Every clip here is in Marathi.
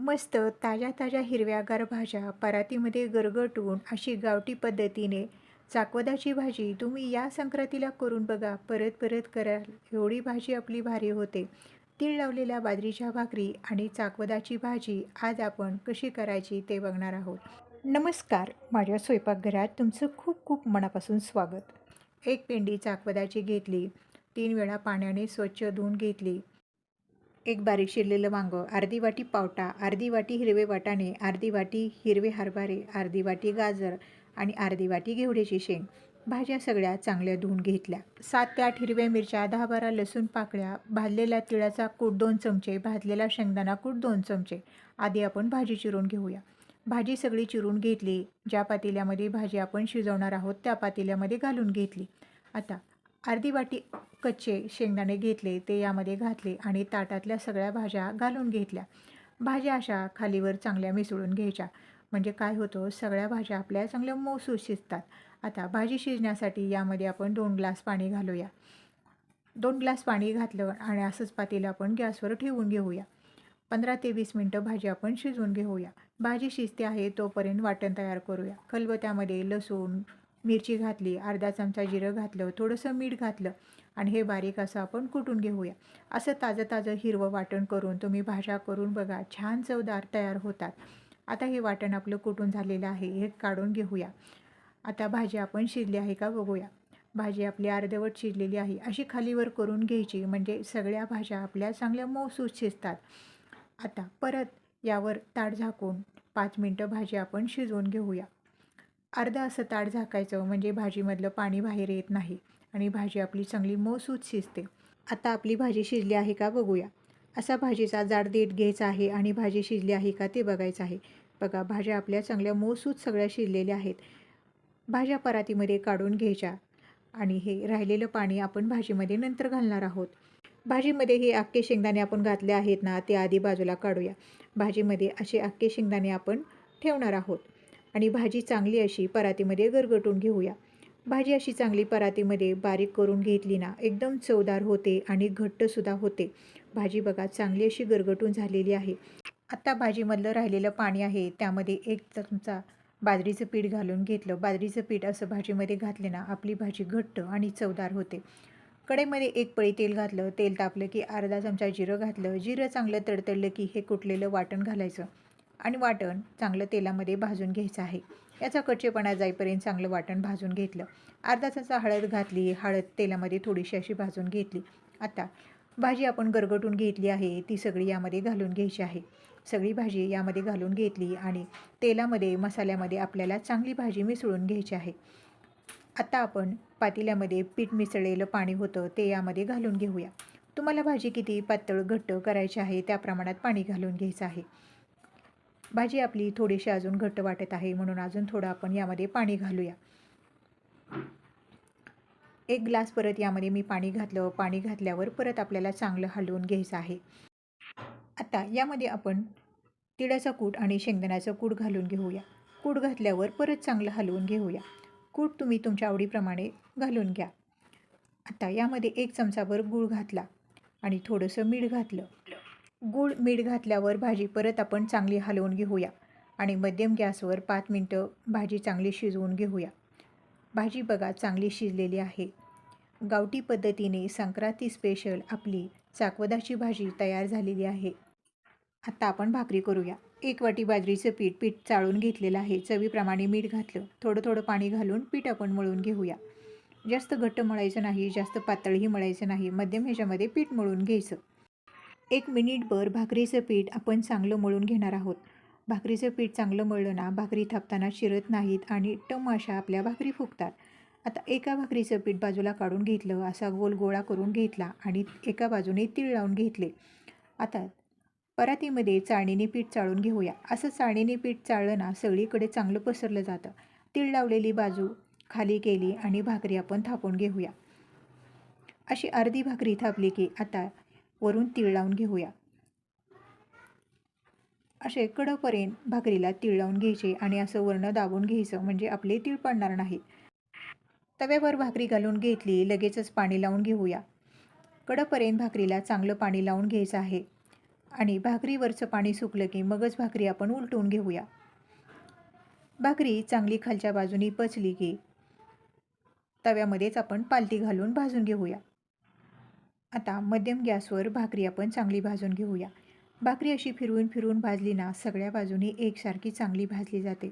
मस्त ताज्या ताज्या हिरव्यागार भाज्या परातीमध्ये गरगटून अशी गावठी पद्धतीने चाकवदाची भाजी तुम्ही या संक्रांतीला करून बघा. परत परत कराल एवढी भाजी आपली भारी होते. तीळ लावलेल्या बाजरीच्या भाकरी आणि चाकवदाची भाजी आज आपण कशी करायची ते बघणार आहोत. नमस्कार. माझ्या स्वयंपाकघरात तुमचं खूप खूप मनापासून स्वागत. एक पेंडी चाकवदाची घेतली. तीन वेळा पाण्याने स्वच्छ धुवून घेतली. एक बारीक शिरलेलं वांगं अर्धी वाटी पावटा अर्धी वाटी हिरवे वाटाणे अर्धी वाटी हिरवे हरभरे अर्धी वाटी गाजर आणि अर्धी वाटी घेवड्याची शेंग. भाज्या सगळ्या चांगल्या धुवून घेतल्या. सात ते आठ हिरव्या मिरच्या दहा बारा लसूण पाकळ्या भाजलेल्या तिळाचा कूट दोन चमचे भाजलेला शेंगदाणा कूट दोन चमचे. आधी आपण भाजी चिरून घेऊया. भाजी सगळी चिरून घेतली. ज्या पातेल्यामध्ये भाजी आपण शिजवणार आहोत त्या पातेल्यामध्ये घालून घेतली. आता अर्धी वाटी कच्चे शेंगदाणे घेतले ते यामध्ये घातले आणि ताटातल्या सगळ्या भाज्या घालून घेतल्या. भाज्या अशा खालीवर चांगल्या मिसळून घ्यायच्या. म्हणजे काय होतं सगळ्या भाज्या आपल्या चांगल्या मौसूद शिजतात. आता भाजी शिजण्यासाठी यामध्ये आपण दोन ग्लास पाणी घालूया. दोन ग्लास पाणी घातलं आणि असंच पातेलं आपण गॅसवर ठेवून घेऊया. पंधरा ते वीस मिनटं भाजी आपण शिजवून घेऊया. भाजी शिजते आहे तोपर्यंत वाटण तयार करूया. खलबत्यामध्ये लसूण मिरची घातली अर्धा चमचा जिरं घातलं थोडंसं मीठ घातलं आणि हे बारीक असं आपण कुटून घेऊया. असं ताजं ताजं हिरवं वाटण करून तुम्ही भाज्या करून बघा छान चवदार तयार होतात. आता हे वाटण आपलं कुटून झालेलं आहे हे काढून घेऊया. आता भाजी आपण शिजली आहे का बघूया. भाजी आपली अर्धवट शिजलेली आहे अशी खालीवर करून घ्यायची म्हणजे सगळ्या भाज्या आपल्या चांगल्या मौसूद शिजतात. आता परत यावर ताट झाकून पाच मिनटं भाजी आपण शिजवून घेऊया. अर्धा असं ताट झाकायचं म्हणजे भाजीमधलं पाणी बाहेर येत नाही आणि भाजी आपली चांगली मऊसूत शिजते. आता आपली भाजी शिजली आहे का बघूया. असा भाजीचा जाड देठ घ्यायचा आहे आणि भाजी शिजली आहे का ते बघायचं आहे. बघा भाज्या आपल्या चांगल्या मऊसूत सगळ्या शिजलेल्या आहेत. भाज्या परातीमध्ये काढून घ्यायच्या आणि हे राहिलेलं पाणी आपण भाजीमध्ये नंतर घालणार आहोत. भाजीमध्ये हे अख्खे शेंगदाणे आपण घातले आहेत ना ते आधी बाजूला काढूया. भाजीमध्ये असे अख्खे शेंगदाणे आपण ठेवणार आहोत. आणि भाजी चांगली अशी परातीमध्ये गरगटून घेऊया. भाजी अशी चांगली परातीमध्ये बारीक करून घेतली ना एकदम चवदार होते आणि घट्टसुद्धा होते. भाजी बघा चांगली अशी गरगटून झालेली आहे. आत्ता भाजीमधलं राहिलेलं पाणी आहे त्यामध्ये एक चमचा बाजरीचं पीठ घालून घेतलं. बाजरीचं पीठ असं भाजीमध्ये घातले ना आपली भाजी घट्ट आणि चवदार होते. कढईमध्ये एक पळी तेल घातलं. तेल तापलं की अर्धा चमचा जिरं घातलं. जिरं चांगलं तडतडलं की हे कुटलेलं वाटण घालायचं. आणि वाटण चांगलं तेलामध्ये भाजून घ्यायचं आहे. याचा कच्चेपणा जाईपर्यंत चांगलं वाटण भाजून घेतलं. अर्धा चमचा हळद घातली हळद तेलामध्ये थोडीशी अशी भाजून घेतली. आता भाजी आपण गरगटून घेतली आहे ती सगळी यामध्ये घालून घ्यायची आहे. सगळी भाजी यामध्ये घालून घेतली आणि तेलामध्ये मसाल्यामध्ये आपल्याला चांगली भाजी मिसळून घ्यायची आहे. आता आपण पातेल्यामध्ये पीठ मिसळलेलं पाणी होतं ते यामध्ये घालून घेऊया. तुम्हाला भाजी किती पातळ घट्ट करायची आहे त्या प्रमाणात पाणी घालून घ्यायचं आहे. भाजी आपली थोडीशी अजून घट्ट वाटत आहे म्हणून अजून थोडं आपण यामध्ये पाणी घालूया. एक ग्लास परत यामध्ये मी पाणी घातलं पाणी घातल्यावर परत आपल्याला चांगलं हलवून घ्यायचं आहे. आता यामध्ये आपण तिळाचा कूट आणि शेंगदाण्याचं कूट घालून घेऊया. कूट घातल्यावर परत चांगलं हलवून घेऊया. कूट तुम्ही तुमच्या आवडीप्रमाणे घालून घ्या. आता यामध्ये एक चमचाभर गूळ घातला आणि थोडंसं मीठ घातलं. गूळ मीठ घातल्यावर भाजी परत आपण चांगली हलवून घेऊया आणि मध्यम गॅसवर पाच मिनटं भाजी चांगली शिजवून घेऊया. भाजी बघा चांगली शिजलेली आहे. गावठी पद्धतीने संक्रांती स्पेशल आपली चाकवदाची भाजी तयार झालेली आहे. आता आपण भाकरी करूया. एक वाटी बाजरीचं पीठ पीठ चाळून घेतलेलं आहे. चवीप्रमाणे मीठ घातलं. थोडं थोडं पाणी घालून पीठ आपण मळून घेऊया. जास्त घट्ट मळायचं नाही जास्त पातळही मळायचं नाही. मध्यम ह्याच्यामध्ये पीठ मळून घ्यायचं. एक मिनिटभर भाकरीचं पीठ आपण चांगलं मळून घेणार आहोत. भाकरीचं पीठ चांगलं मळलं ना भाकरी थापताना शिरत नाहीत आणि टम अशा आपल्या भाकरी फुगतात. आता एका भाकरीचं पीठ बाजूला काढून घेतलं असा गोल गोळा करून घेतला आणि एका बाजूने तीळ लावून घेतले. आता परातीमध्ये चाळणीने पीठ चाळून घेऊया. असं चाळणीने पीठ चाळलं ना सगळीकडे चांगलं पसरलं जातं. तीळ लावलेली बाजू खाली केली आणि भाकरी आपण थापून घेऊया. अशी अर्धी भाकरी थापली की आता वरून तीळ लावून घेऊया. असे कडपर्यंत भाकरीला तीळ लावून घ्यायचे आणि असं वर्ण दाबून घ्यायचं म्हणजे आपले तीळ पडणार नाही. तव्यावर भाकरी घालून घेतली लगेचच पाणी लावून घेऊया. कडपर्यंत भाकरीला चांगलं पाणी लावून घ्यायचं आहे. आणि भाकरीवरचं पाणी सुकलं की मगच भाकरी आपण उलटून घेऊया. भाकरी चांगली खालच्या बाजूनी पचली की तव्यामध्येच आपण पालती घालून भाजून घेऊया. आता मध्यम गॅसवर भाकरी आपण चांगली भाजून घेऊया. भाकरी अशी फिरवून फिरवून भाजली ना सगळ्या बाजूनी एकसारखी चांगली भाजली जाते.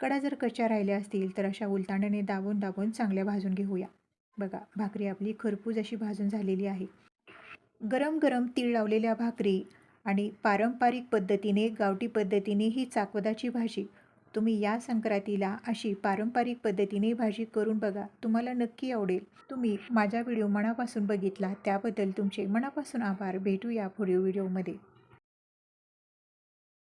कडा जर कच्च्या राहिल्या असतील तर अशा उलताण्याने दाबून दाबून चांगल्या भाजून घेऊया. बघा भाकरी आपली खरपूज अशी भाजून झालेली आहे. गरम गरम तीळ लावलेल्या भाकरी आणि पारंपरिक पद्धतीने गावठी पद्धतीने ही चाकवदाची भाजी तुम्ही या संक्रांतीला अशी पारंपरिक पद्धतीने भाजी करून बघा. तुम्हाला नक्की आवडेल. तुम्ही माझा व्हिडिओ मनापासून बघितला त्याबद्दल तुमचे मनापासून आभार. भेटूया पुढील व्हिडिओमध्ये.